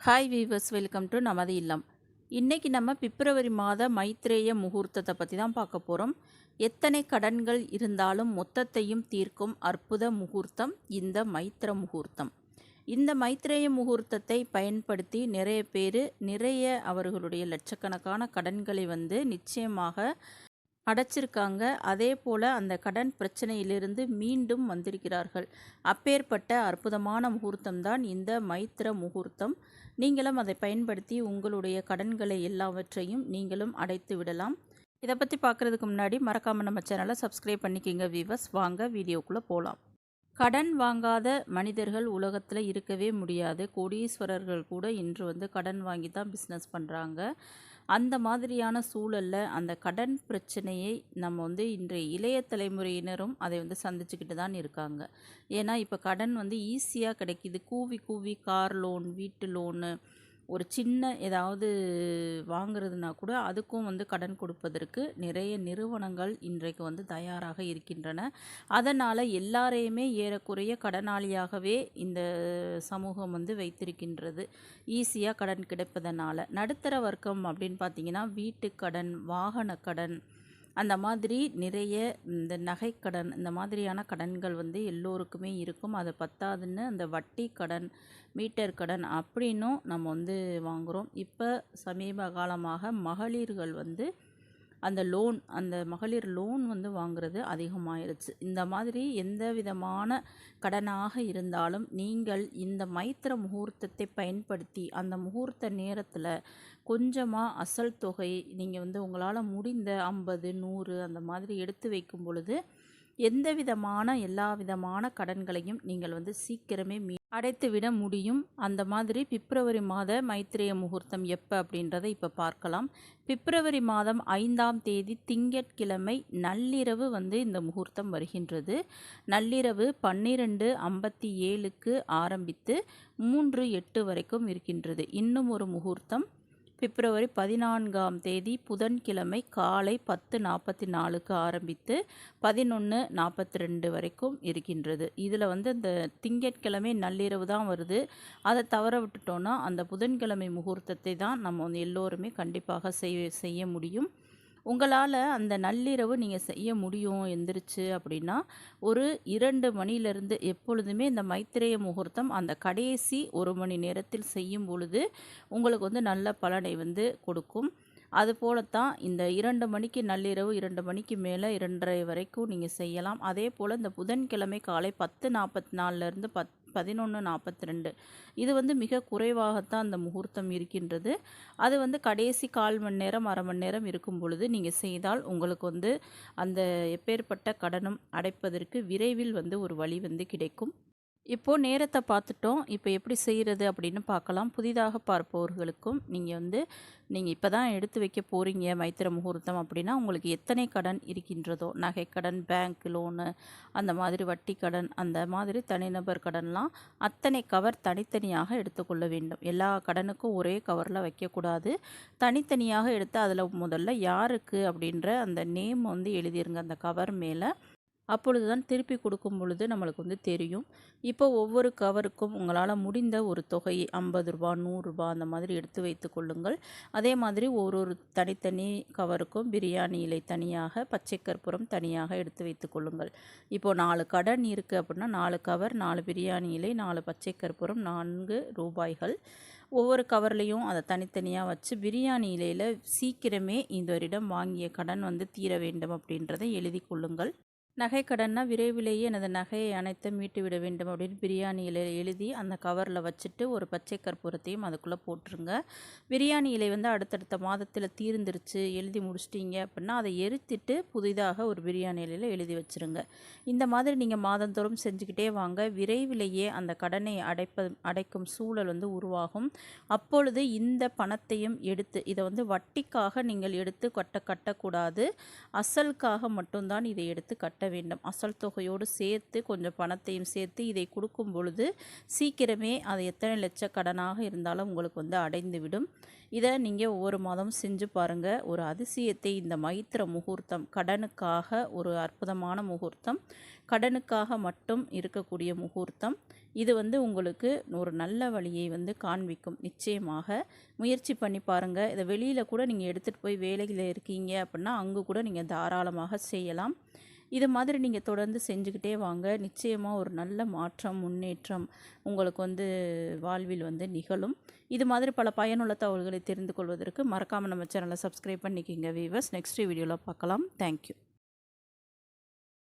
Hi viewers welcome to நமது இல்லம் இன்றைக்கி நம்ம பிப்ரவரி மாத மைத்ரேய முகூர்த்தத்தை பற்றி தான் பார்க்க போகிறோம் எத்தனை கடன்கள் இருந்தாலும் மொத்தத்தையும் தீர்க்கும் அற்புத முகூர்த்தம் இந்த மைத்ர முகூர்த்தம். இந்த மைத்ரேய முகூர்த்தத்தை பயன்படுத்தி நிறைய பேர் நிறைய அவர்களுடைய லட்சக்கணக்கான கடன்களை வந்து நிச்சயமாக அடைச்சிருக்காங்க. அதே போல் அந்த கடன் பிரச்சனையிலிருந்து மீண்டும் வந்திருக்கிறார்கள். அப்பேற்பட்ட அற்புதமான முகூர்த்தம் தான் இந்த மைத்ர முகூர்த்தம். நீங்களும் அதை பயன்படுத்தி உங்களுடைய கடன்களை எல்லாவற்றையும் நீங்களும் அடைத்து விடலாம். இதை பற்றி பார்க்குறதுக்கு முன்னாடி மறக்காமல் நம்ம சேனலை சப்ஸ்கிரைப் பண்ணிக்கிங்க வீவர்ஸ் வாங்க வீடியோக்குள்ளே போகலாம் கடன் வாங்காத மனிதர்கள் உலகத்தில் இருக்கவே முடியாது. கோடீஸ்வரர்கள் கூட இன்று வந்து கடன் வாங்கி தான் பிஸ்னஸ் பண்ணுறாங்க அந்த மாதிரியான சூழலில் அந்த கடன் பிரச்சனையை நம்ம வந்து இன்றைய இளைய தலைமுறையினரும் அதை வந்து சந்திச்சுக்கிட்டு தான் இருக்காங்க. ஏன்னா இப்போ கடன் வந்து ஈஸியாக கிடைக்கிது. கூவி கூவி கார் லோன் வீட்டு லோனு ஒரு சின்ன ஏதாவது வாங்குறதுனா கூட அதுக்கும் வந்து கடன் கொடுப்பதற்கு நிறைய நிறுவனங்கள் இன்றைக்கு வந்து தயாராக இருக்கின்றன. அதனால் எல்லாரையுமே ஏறக்குறைய கடனாளியாகவே இந்த சமூகம் வந்து வைத்திருக்கின்றது. ஈஸியாக கடன் கிடைப்பதனால். நடுத்தர வர்க்கம் அப்படின்னு பார்த்தீங்கன்னா வீட்டு கடன் வாகன கடன் அந்த மாதிரி நிறைய இந்த நகைக்கடன் இந்த மாதிரியான கடன்கள் வந்து எல்லோருக்குமே இருக்கும். அது பத்தாதுன்னு அந்த வட்டி கடன் மீட்டர் கடன் அப்படின்னும் நம்ம வந்து வாங்குகிறோம் இப்போ சமீப காலமாக மகளிர்கள் வந்து அந்த லோன் அந்த மகளிர் லோன் வந்து வாங்குறது அதிகமாயிருச்சு. இந்த மாதிரி எந்த விதமான கடனாக இருந்தாலும் நீங்கள் இந்த மைத்திர முகூர்த்தத்தை பயன்படுத்தி அந்த முகூர்த்த நேரத்தில் கொஞ்சமாக அசல் தொகை நீங்கள் வந்து உங்களால் முடிந்த ஐம்பது நூறு அந்த மாதிரி எடுத்து வைக்கும் பொழுது எந்த விதமான எல்லா விதமான கடன்களையும் நீங்கள் வந்து சீக்கிரமே மீ அடைத்துவிட முடியும். அந்த மாதிரி பிப்ரவரி மாத மைத்திரேய முகூர்த்தம் எப்போ அப்படின்றத இப்போ பார்க்கலாம். பிப்ரவரி மாதம் ஐந்தாம் தேதி திங்கட்கிழமை நள்ளிரவு வந்து இந்த முகூர்த்தம் வருகின்றது. நள்ளிரவு பன்னிரெண்டு ஐம்பத்தி ஏழுக்கு ஆரம்பித்து மூன்று எட்டு வரைக்கும் இருக்கின்றது. இன்னும் ஒரு முகூர்த்தம். பிப்ரவரி பதினான்காம் தேதி புதன்கிழமை காலை பத்து நாற்பத்தி நாலுக்கு ஆரம்பித்து பதினொன்று நாற்பத்தி ரெண்டு வரைக்கும் இருக்கின்றது. இதில் வந்து இந்த திங்கட்கிழமை நள்ளிரவு தான் வருது. அதை தவற விட்டுட்டோன்னா அந்த புதன்கிழமை முகூர்த்தத்தை தான் நம்ம வந்து எல்லோருமே கண்டிப்பாக செய்ய செய்ய முடியும். உங்களால் அந்த நள்ளிரவு நீங்கள் செய்ய முடியும். எந்திரிச்சு அப்படின்னா ஒரு இரண்டு மணிலேருந்து எப்பொழுதுமே இந்த மைத்திரேய முகூர்த்தம் அந்த கடைசி ஒரு மணி நேரத்தில் செய்யும் பொழுது உங்களுக்கு வந்து நல்ல பலனை வந்து கொடுக்கும். அதுபோலத்தான் இந்த இரண்டு மணிக்கு நள்ளிரவு இரண்டு மணிக்கு மேலே இரண்டரை வரைக்கும் நீங்கள் செய்யலாம். அதே போல் இந்த புதன்கிழமை காலை பத்து நாற்பத்தி நாலுலேருந்து பத் பதினொன்று நாற்பத்தி ரெண்டு. இது வந்து மிக குறைவாகத்தான் அந்த முகூர்த்தம் இருக்கின்றது. அது வந்து கடைசி கால் மணி நேரம் அரை மணி நேரம் இருக்கும் பொழுது நீங்கள் செய்தால் உங்களுக்கு வந்து அந்த எப்பேற்பட்ட கடனும் அடைப்பதற்கு விரைவில் வந்து ஒரு வழி வந்து கிடைக்கும். இப்போது நேரத்தை பார்த்துட்டோம். இப்போ எப்படி செய்கிறது அப்படின்னு பார்க்கலாம். புதிதாக பார்ப்பவர்களுக்கும் நீங்கள் வந்து நீங்கள் இப்போ தான் எடுத்து வைக்க போகிறீங்க மைத்திர முகூர்த்தம் அப்படின்னா உங்களுக்கு எத்தனை கடன் இருக்கின்றதோ நகைக்கடன் பேங்க் லோனு அந்த மாதிரி வட்டி கடன் அந்த மாதிரி தனிநபர் கடன்லாம் அத்தனை கவர் தனித்தனியாக எடுத்துக்கொள்ள வேண்டும். எல்லா கடனுக்கும் ஒரே கவரில் வைக்கக்கூடாது. தனித்தனியாக எடுத்து அதில் முதல்ல யாருக்கு அப்படின்ற அந்த நேம் வந்து எழுதிருங்க. அந்த கவர் மேலே அப்பொழுது தான் திருப்பி கொடுக்கும் பொழுது நம்மளுக்கு வந்து தெரியும். இப்போ ஒவ்வொரு கவருக்கும் உங்களால் முடிந்த ஒரு தொகை ஐம்பது ரூபா நூறுரூபா அந்த மாதிரி எடுத்து வைத்து கொள்ளுங்கள். அதே மாதிரி ஒரு ஒரு தனித்தனி கவருக்கும் பிரியாணி இலை தனியாக பச்சை கற்பூரம் தனியாக எடுத்து வைத்து கொள்ளுங்கள். இப்போது நாலு கடன் இருக்குது அப்படின்னா நாலு கவர் நாலு பிரியாணி இலை நாலு பச்சை கற்பூரம் நான்கு ரூபாய்கள். ஒவ்வொரு கவர்லேயும் அதை தனித்தனியாக வச்சு பிரியாணி இலையில் சீக்கிரமே இந்தவரிடம் வாங்கிய கடன் வந்து தீர வேண்டும் அப்படின்றதை எழுதி கொள்ளுங்கள். நகை கடன்னா விரைவிலேயே எனது நகையை அனைத்தும் மீட்டு விட வேண்டும் அப்படின்னு பிரியாணி இலை எழுதி அந்த கவரில் வச்சுட்டு ஒரு பச்சை கற்பூரத்தையும் அதுக்குள்ளே போட்டுருங்க. பிரியாணி இலை வந்து அடுத்தடுத்த மாதத்தில் தீர்ந்துருச்சு எழுதி முடிச்சிட்டிங்க அப்படின்னா அதை எரித்திட்டு புதிதாக ஒரு பிரியாணி இலையில் எழுதி வச்சுருங்க. இந்த மாதிரி நீங்கள் மாதந்தோறும் செஞ்சுக்கிட்டே வாங்க. விரைவிலேயே அந்த கடனை அடைப்ப அடைக்கும் சூழல் வந்து உருவாகும். அப்பொழுது இந்த பணத்தையும் எடுத்து இதை வந்து வட்டிக்காக நீங்கள் எடுத்து கட்ட கட்டக்கூடாது. அசலுக்காக மட்டும்தான் இதை எடுத்து கட்ட கட்ட வேண்டும். அசல் தொகையோடு சேர்த்து கொஞ்சம் பணத்தையும் சேர்த்து இதை கொடுக்கும் பொழுது சீக்கிரமே அது எத்தனை லட்ச கடனாக இருந்தாலும் உங்களுக்கு வந்து அடைந்துவிடும். இதை நீங்கள் ஒவ்வொரு மாதமும் செஞ்சு பாருங்கள் ஒரு அதிசயத்தை இந்த மைத்திர முகூர்த்தம் கடனுக்காக ஒரு அற்புதமான முகூர்த்தம் கடனுக்காக மட்டும் இருக்கக்கூடிய முகூர்த்தம். இது வந்து உங்களுக்கு ஒரு நல்ல வழியை வந்து காண்பிக்கும். நிச்சயமாக முயற்சி பண்ணி பாருங்கள் இதை வெளியில் கூட நீங்கள் எடுத்துகிட்டு போய் வேலையில் இருக்கீங்க அப்படின்னா அங்கே கூட நீங்கள் தாராளமாக செய்யலாம். இது மாதிரி நீங்கள் தொடர்ந்து செஞ்சுக்கிட்டே வாங்க. நிச்சயமாக ஒரு நல்ல மாற்றம் முன்னேற்றம் உங்களுக்கு வந்து வாழ்வில் வந்து நிகழும். இது மாதிரி பல பயனுள்ள தகவல்களை தெரிந்து கொள்வதற்கு மறக்காமல் நம்ம சேனலை சப்ஸ்கிரைப் பண்ணிக்கிங்க வீவர்ஸ் நெக்ஸ்ட் வீடியோவில் பார்க்கலாம். தேங்க்யூ